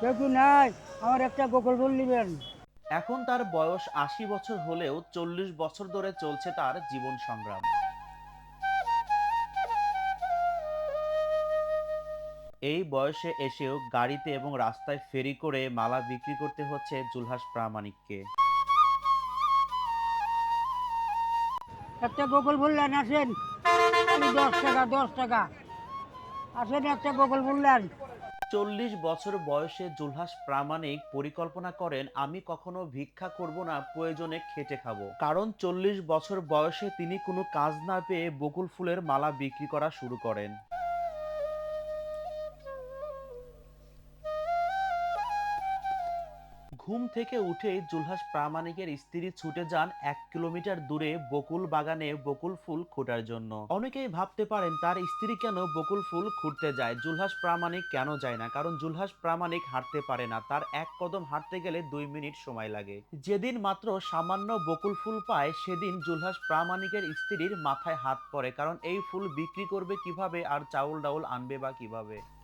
কেউ নাই আমার একটা গোকুল ফুল নেবেন। এখন তার বয়স আশি বছর হলেও চল্লিশ বছর ধরে চলছে তার জীবন সংগ্রাম। এই বয়সে এসেও গাড়িতে এবং রাস্তায় ফেরি করে মালা বিক্রি করতে হচ্ছে জুলহাস প্রামাণিককে। একটা গোকুল ফুল নেন আসেন। দশ টাকা দশ টাকা। আসেন একটা গোকুল ফুল নেন। চল্লিশ বছর বয়সে জুলহাস প্রামাণিক পরিকল্পনা করেন, আমি কখনো ভিক্ষা করব না, প্রয়োজনে খেটে খাব। কারণ চল্লিশ বছর বয়সে তিনি কোনো কাজ না পেয়ে বকুল ফুলের মালা বিক্রি করা শুরু করেন। ঘুম থেকে উঠে জুলহাস প্রামাণিকের স্ত্রী ছুটে যান এক কিলোমিটার দূরে বকুল বাগানে বকুল ফুল খোঁটার জন্য। অনেকেই ভাবতে পারেন তার স্ত্রী কেন বকুল ফুল খুঁড়তে যায়? জুলহাস প্রামাণিক কেন যায় না? কারণ জুলহাস প্রামাণিক হাঁটতে পারে না। তার এক কদম হাঁটতে গেলে দুই মিনিট সময় লাগে। যেদিন মাত্র সামান্য বকুল ফুল পায়, সেদিন জুলহাস প্রামাণিকের স্ত্রীর মাথায় হাত পড়ে। কারণ এই ফুল বিক্রি করবে কীভাবে? আর চাউল ডাউল আনবে বা কীভাবে?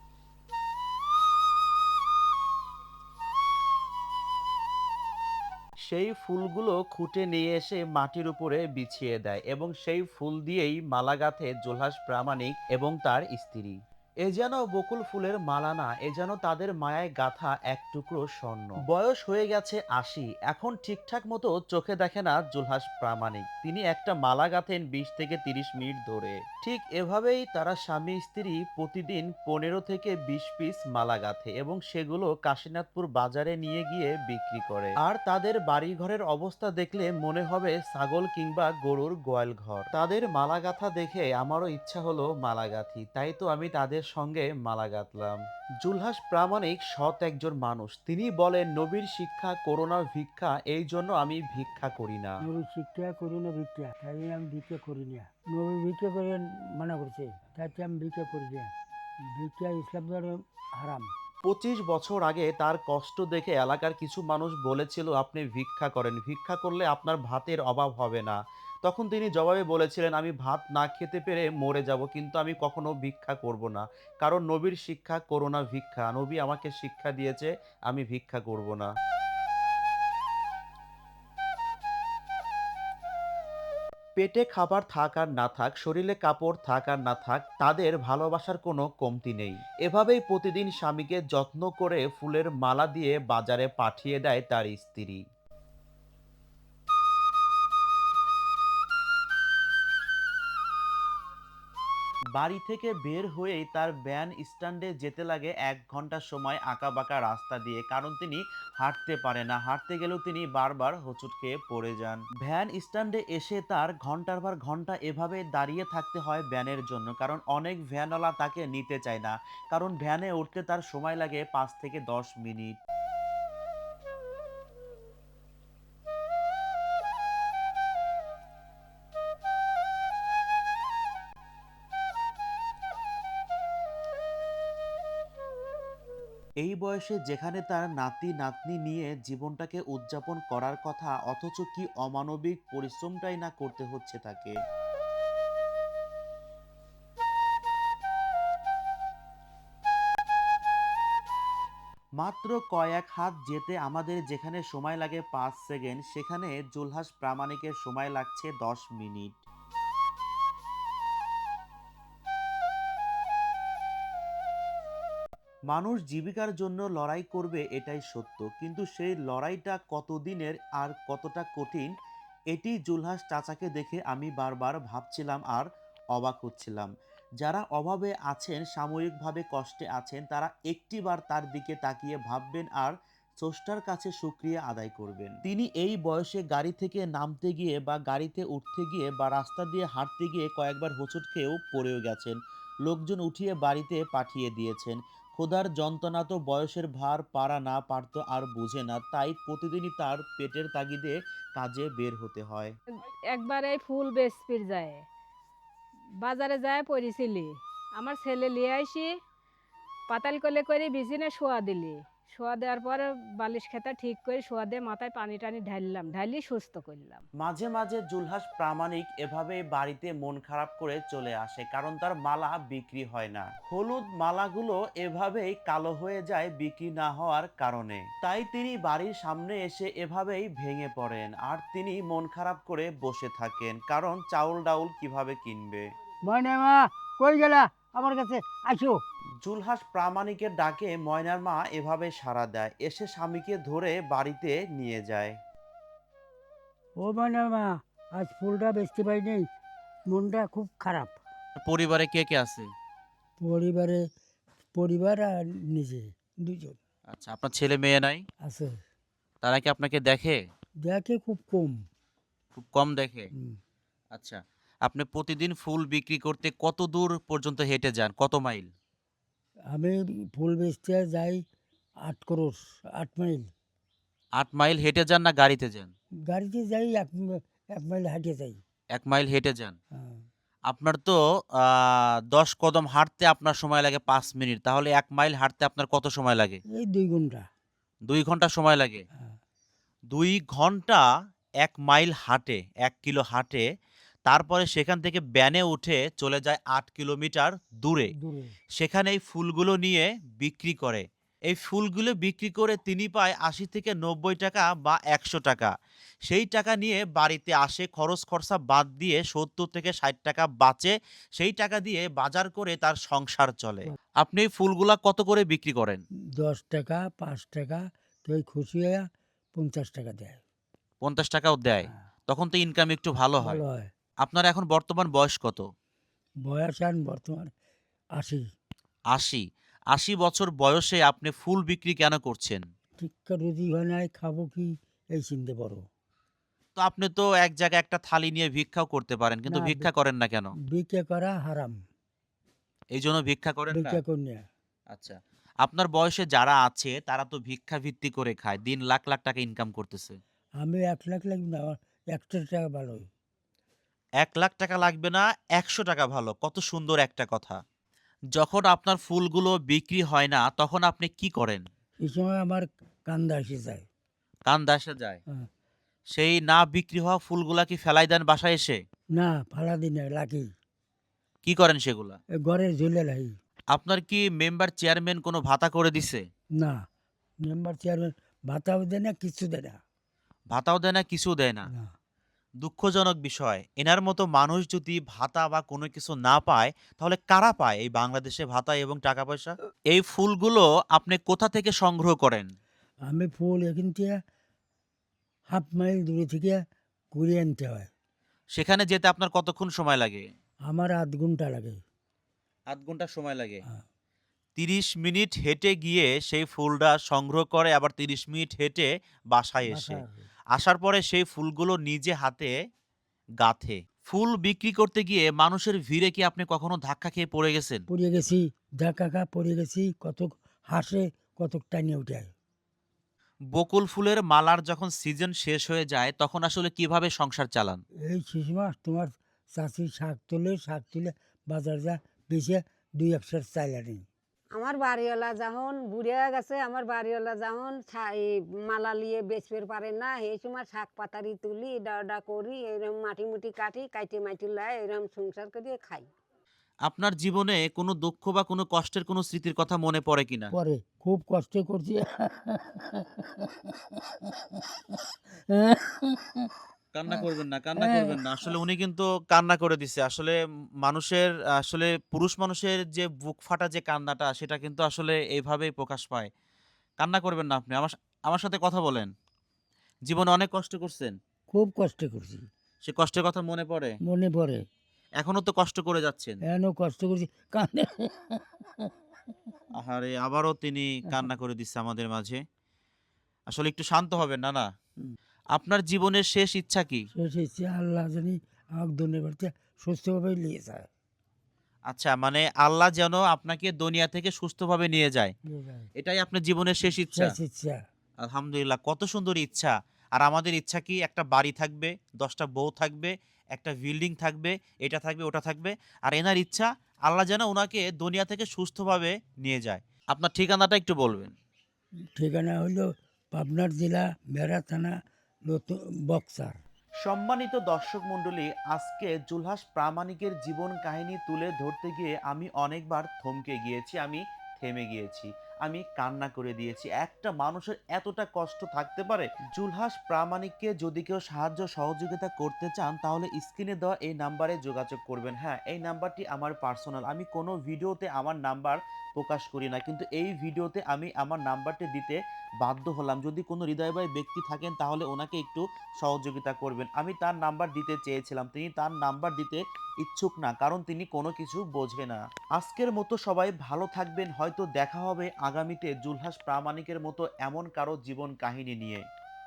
সেই ফুলগুলো খুঁটে নিয়ে এসে মাটির উপরে বিছিয়ে দেয় এবং সেই ফুল দিয়েই মালা গাঁথে জোলহাস প্রামাণিক এবং তার স্ত্রী। এ যেন বকুল ফুলের মালা না এ যেন তাদের মায়ায় গাথা এক টুকরো স্বর্ণ। বয়স হয়ে গেছে আশি এখন ঠিকঠাক মতো চোখে দেখে না জুলহাস প্রামাণিক। তিনি একটা মালা গাঁথেন বিশ থেকে তিরিশ মিনিট ধরে। ঠিক এভাবেই তারা স্বামী স্ত্রী প্রতিদিন পনেরো থেকে বিশ পিস মালা গাঁথে এবং সেগুলো কাশীনাথপুর বাজারে নিয়ে গিয়ে বিক্রি করে। আর তাদের বাড়ি ঘরের অবস্থা দেখলে মনে হবে ছাগল কিংবা গরুর গোয়াল ঘর। তাদের মালা গাঁথা দেখে আমারও ইচ্ছা হলো মালা গাঁথি তাই তো আমি তাদের সঙ্গে মালা গাঁথলাম। জুলহাস প্রামাণিক সৎ একজন মানুষ। তিনি বলেন, নবীর শিক্ষা করোনা ভিক্ষা, এই জন্য আমি ভিক্ষা করি না। নবী শিক্ষা করি না ভিক্ষা, তাই আমি ভিক্ষা করি না। নবী ভিক্ষা করে মানা করছে, তাই আমি ভিক্ষা করি না। ভিক্ষা ইসলাম ধর্ম হারাম। পঁচিশ বছর আগে তার কষ্ট দেখে এলাকার কিছু মানুষ বলেছিল, আপনি ভিক্ষা করেন। ভিক্ষা করলে আপনার ভাতের অভাব হবে না। তখন তিনি জবাবে বলেছিলেন, আমি ভাত না খেতে পেরে মরে যাব, কিন্তু আমি কখনো ভিক্ষা করব না। কারণ নবীর শিক্ষা করোনা ভিক্ষা। নবী আমাকে শিক্ষা দিয়েছে, আমি ভিক্ষা করব না। পেটে খাবার থাক আর না থাক, শরীরে কাপড় থাক আর না থাক, তাদের ভালোবাসার কোনো কমতি নেই। এভাবেই প্রতিদিন স্বামীকে যত্ন করে ফুলের মালা দিয়ে বাজারে পাঠিয়ে দেয় তার স্ত্রী। বাড়ি থেকে বের হয়েই তার ভ্যান স্ট্যান্ডে যেতে লাগে এক ঘণ্টা সময় আঁকা বাঁকা রাস্তা দিয়ে, কারণ তিনি হাঁটতে পারে না। হাঁটতে গেলেও তিনি বারবার হোঁচট খেয়ে পড়ে যান। ভ্যান স্ট্যান্ডে এসে তার ঘণ্টার পর ঘণ্টা এভাবে দাঁড়িয়ে থাকতে হয় ভ্যানের জন্য, কারণ অনেক ভ্যানওয়ালা তাকে নিতে চায় না। কারণ ভ্যানে উঠতে তার সময় লাগে পাঁচ থেকে দশ মিনিট। এই বয়সে যেখানে তার নাতি, নাতনি নিয়ে জীবনটাকে উদযাপন করার কথা, অথচ কি অমানবিক পরিশ্রমটাই না করতে হচ্ছে তাকে? মাত্র কয়েক হাত যেতে আমাদের যেখানে সময় লাগে পাঁচ সেকেন্ড, সেখানে জুলহাস প্রামাণিকের সময় লাগছে দশ মিনিট। মানুষ জীবিকার জন্য লড়াই করবে এটাই সত্য, কিন্তু সেই লড়াইটা কতদিনের আর কতটা কঠিন, এটি জুলহাস চাচাকে দেখে আমি বারবার ভাবছিলাম আর অবাক হচ্ছিলাম। যারা অভাবে আছেন, সাময়িকভাবে কষ্টে আছেন, তারা একটিবার তার দিকে তাকিয়ে ভাববেন আর স্রষ্টার কাছে সুক্রিয়া আদায় করবেন। তিনি এই বয়সে গাড়ি থেকে নামতে গিয়ে বা গাড়িতে উঠতে গিয়ে বা রাস্তা দিয়ে হাঁটতে গিয়ে কয়েকবার হোঁচট খেয়েও পড়েও গেছেন। লোকজন উঠিয়ে বাড়িতে পাঠিয়ে দিয়েছেন। ক্ষুধার যন্ত্রণা তো বয়সের ভার পারা না পারত আর বুঝে না, তাই প্রতিদিনই তার পেটের তাগিদে কাজে বের হতে হয়। একবার এই ফুল বেসপির যায়। বাজারে যায় পড়েছিলি। আমার ছেলে লিয়ে আইসি, পাতাল কলে করে বিছিনে শোয়া দিলি। শোয়া দেওয়ার পরে বালিশ খেতা ঠিক করে শোয়া দিয়ে মাথায় পানি টানি ঢাললাম ঢালি সুস্থ করলাম। মাঝে মাঝে জুলহাস প্রামাণিক এভাবে বাড়িতে মন খারাপ করে চলে আসে কারণ তার মালা বিক্রি হয় না। হলুদ মালাগুলো এভাবেই কালো হয়ে যায় বিক্রি না হওয়ার কারণে। তাই তিনি বাড়ির সামনে এসে এভাবেই ভেঙে পড়েন আর তিনি মন খারাপ করে বসে থাকেন কারণ চাউল ডাউল কীভাবে কিনবে? ময়না মা কই গেলা? আমার কাছে আসো। জুলহাস প্রামাণিকের ডাকে ময়নার মা এভাবে সাড়া দেয়। এসে স্বামীকে ধরে বাড়িতে নিয়ে যায়। ও ময়নার মা আজ ফুলটা বেচতে পারি নেই মনটা খুব খারাপ। পরিবারে কে কে আছে? পরিবারে পরিবার আর নিজে দুজন। আচ্ছা আপনার ছেলে মেয়ে নাই? আছে। তারা কি আপনাকে দেখে? দেখে খুব কম। খুব কম দেখে? হুম। আচ্ছা আপনি প্রতিদিন ফুল বিক্রি করতে কত দূর পর্যন্ত হেঁটে যান? কত মাইল? আমি ফুল বেচতে যাই আট ক্রোশ আট মাইল। আট মাইল হেঁটে যান না গাড়িতে যান? গাড়িতে যাই এক এক মাইল হাঁটে যাই। এক মাইল হেঁটে যান? হ্যাঁ। আপনার তো আহ, দশ কদম হাঁটতে আপনার সময় লাগে পাঁচ মিনিট। তাহলে এক মাইল হাঁটতে আপনার কত সময় লাগে? এই দুই ঘণ্টা। দুই ঘণ্টা সময় লাগে? হ্যাঁ। দুই ঘণ্টা এক মাইল হাঁটে এক কিলো হাঁটে তারপরে সেখান থেকে ব্যানে উঠে চলে যায় আট কিলোমিটার দূরে। সেখানে এই ফুলগুলো নিয়ে বিক্রি করে। এই ফুলগুলো বিক্রি করে তিনি পায় আশি থেকে নব্বই টাকা বা একশো টাকা। সেই টাকা নিয়ে বাড়িতে আসে খরচ খরচা বাদ দিয়ে সত্তর থেকে ষাট টাকা বাঁচে। সেই টাকা দিয়ে বাজার করে তার সংসার চলে। আপনি এই ফুলগুলা কত করে বিক্রি করেন? দশ টাকা পাঁচ টাকা কেউ খুশি হয়ে পঞ্চাশ টাকা দেয়। পঞ্চাশ টাকাও দেয়। হ্যাঁ, তখন তো ইনকাম একটু ভালো হয়। আপনার এখন বর্তমান বয়স কত? বয়স আন বর্তমান আশি। আশি। আশি বছর বয়সে আপনি ফুল বিক্রি কেন করছেন? ঠিকঠাক রুজি হয় নাই খাব কি? এই চিনতে পারো তো আপনি তো এক জায়গায় একটা থালি নিয়ে ভিক্ষাও করতে পারেন কিন্তু না, ভিক্ষা করেন না কেন? বিকে করা হারাম। এই জন্য ভিক্ষা করেন না? বিকে কন্যা আচ্ছা। আপনার বয়সে যারা আছে তারা তো ভিক্ষা ভিত্তি করে খায় দিন লাখ লাখ টাকা ইনকাম করতেছে। আমি এক লাখ লাগবে না আমার একশো টাকা ভালো এক লাখ টাকা লাগবে না একশো টাকা ভালো। কত সুন্দর একটা কথা। যখন আপনার ফুলগুলো বিক্রি হয় না তখন আপনি কি করেন? এই সময় আমার কান্দা এসে যায়। কান দাসে যায়? হ্যাঁ। সেই না বিক্রি হওয়া ফুলগুলা কি ফেলাই দেন বাসায় এসে? না ফালা দিনে লাকি কি করেন সেগুলা? ঘরে ঝুলে লাই আপনার কি মেম্বার চেয়ারম্যান কোনো ভাতা করে দিছে? না মেম্বার চেয়ারম্যান ভাতাও দেয় না কিছু দেয় না। ভাতাও দেয় না কিছু দেয় না। দুঃখজনক বিষয়। এনার মতো মানুষ যদি ভাতা বা কোনো কিছু না পায় তাহলে কারা পায় এই বাংলাদেশে ভাতা এবং টাকা পয়সা এই ফুলগুলো আপনি কোথা থেকে সংগ্রহ করেন? আমি ফুল এখান থেকে হাফ মাইল দূরে থেকে ঘুরিয়ে আনতে হয়। সেখানে যেতে আপনার কতক্ষণ সময় লাগে? আমার আধ ঘণ্টা লাগে। আধ ঘণ্টা সময় লাগে? হ্যাঁ। তিরিশ মিনিট হেঁটে গিয়ে সেই ফুলটা সংগ্রহ করে আবার তিরিশ মিনিট হেঁটে বাসায় এসে। বাসায়। আসার পরে সেই ফুলগুলো নিজে হাতে গাঁথে। ফুল বিক্রি করতে গিয়ে মানুষের ভিড়ে কি আপনি কখনো ধাক্কা খেয়ে পড়ে গেছেন? পড়ে গেছি ধাক্কা খা পড়ে গেছি কতক হাসে কতক টানিয়ে উঠায় বকুল ফুলের মালার যখন সিজন শেষ হয়ে যায় তখন আসলে কীভাবে সংসার চালান? এই শিশু মাস তোমার চাষি শাক তোলে শাক তুলে বাজার যা বেশি দুই একশো চাইল আনি আমার বাড়িওয়ালা যখন বুড়ে গেছে আমার বাড়িওয়ালা যখন এই মালা লিয়ে বেচতে পারে না এই সময় শাক পাতারি তুলি ডাউডা করি এরকম মাটি মুটি কাটি কাইটে মাটি লাই এরকম সংসার করে খাই। আপনার জীবনে কোনো দুঃখ বা কোনো কষ্টের কোনো স্মৃতির কথা মনে পড়ে কিনা পরে খুব কষ্ট করছি। কান্না করবেন না কান্না করবেন না। আসলে উনি কিন্তু কান্না করে দিছে। আসলে মানুষের আসলে পুরুষ মানুষের যে বুক ফাটা যে কান্নাটা সেটা কিন্তু আসলে এইভাবেই প্রকাশ পায়। কান্না করবেন না আপনি। আমার আমার সাথে কথা বলেন। জীবনে অনেক কষ্ট করছেন। খুব কষ্ট করছি। সে কষ্টের কথা মনে পড়ে? মনে পড়ে। এখনও তো কষ্ট করে যাচ্ছেন। এন কষ্ট করছি? কান্দে আহারে আবারও তিনি কান্না করে দিচ্ছে আমাদের মাঝে। আসলে একটু শান্ত হবেন না না। আপনার জীবনের শেষ ইচ্ছা কি? শেষ ইচ্ছে আল্লাহ জানি আমাকে দুনিয়া বাড়িতে সুস্থভাবে নিয়ে যায়। আচ্ছা মানে আল্লাহ যেন আপনাকে দুনিয়া থেকে সুস্থভাবে নিয়ে যায়। এটাই আপনার জীবনের শেষ ইচ্ছা। শেষ ইচ্ছা। আলহামদুলিল্লাহ কত সুন্দর ইচ্ছা। আর আমাদের ইচ্ছা কি? একটা বাড়ি থাকবে দশটা বউ থাকবে একটা বিল্ডিং থাকবে এটা থাকবে ওটা থাকবে। আর এনার ইচ্ছা আল্লাহ যেন ওনাকে দুনিয়া থেকে সুস্থভাবে নিয়ে যায়। আপনার ঠিকানাটা একটু বলবেন। ঠিকানা হলো পাবনার জেলা বেড়া থানা নতুন বক্সার। সম্মানিত দর্শক মণ্ডলী, আজকে জুলহাস প্রামাণিকের জীবন কাহিনী তুলে ধরতে গিয়ে আমি অনেকবার থমকে গিয়েছি, আমি থেমে গিয়েছি, আমি কান্না করে দিয়েছি। একটা মানুষের এতটা কষ্ট থাকতে পারে, জুলহাস প্রামাণিককে যদি কেউ সাহায্য সহযোগিতা করতে চান, তাহলে স্ক্রিনে দেওয়া এই নাম্বারে যোগাযোগ করবেন। হ্যাঁ এই নাম্বারটি আমার পার্সোনাল। আমি কোনো ভিডিওতে আমার নাম্বার প্রকাশ করি না। কিন্তু এই ভিডিওতে আমি আমার নাম্বারটি দিতে বাধ্য হলাম। যদি কোনো হৃদয়বাহী ব্যক্তি থাকেন, তাহলে ওনাকে একটু সহযোগিতা করবেন। আমি তার নাম্বার দিতে চেয়েছিলাম। তিনি তার নাম্বার দিতে ইচ্ছুক না, কারণ তিনি কোনো কিছু বোঝে না। আজকের মতো সবাই ভালো থাকবেন। হয়তো দেখা হবে আগামীতে জুলহাস প্রামাণিকের মতো এমন কারও জীবন কাহিনী নিয়ে।